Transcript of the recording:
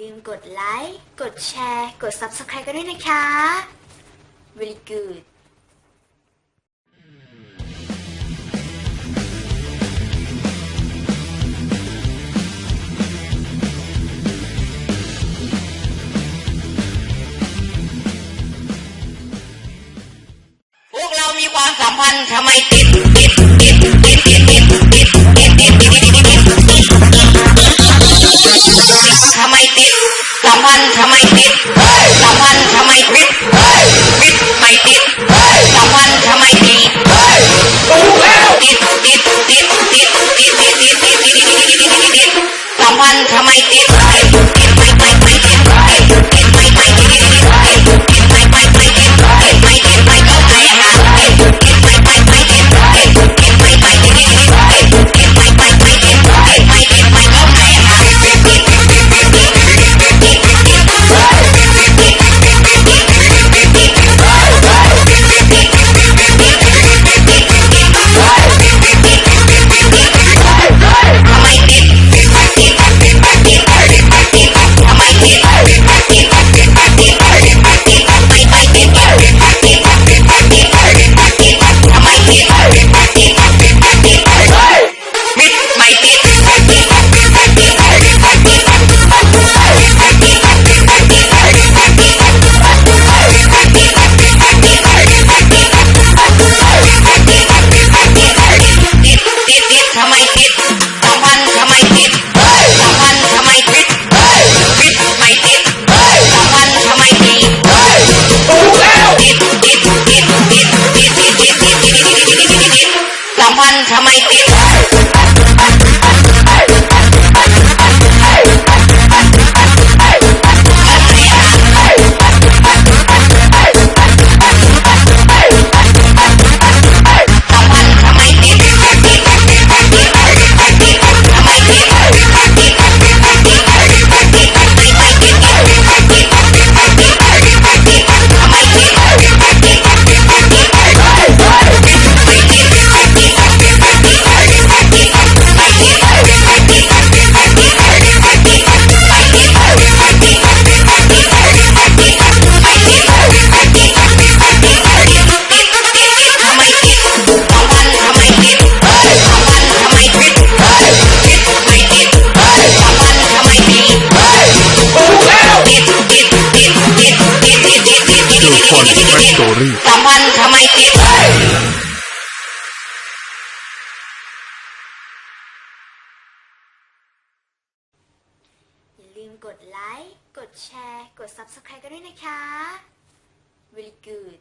ลืมกดไลค์ กดแชร์ กด Subscribe กันด้วยนะคะ Really good Sampai อร์ดแฟคตอรี่สัมพันทำไมติดลืมกดไลค์ กดแชร์ กด Subscribe กันด้วยนะคะ Very good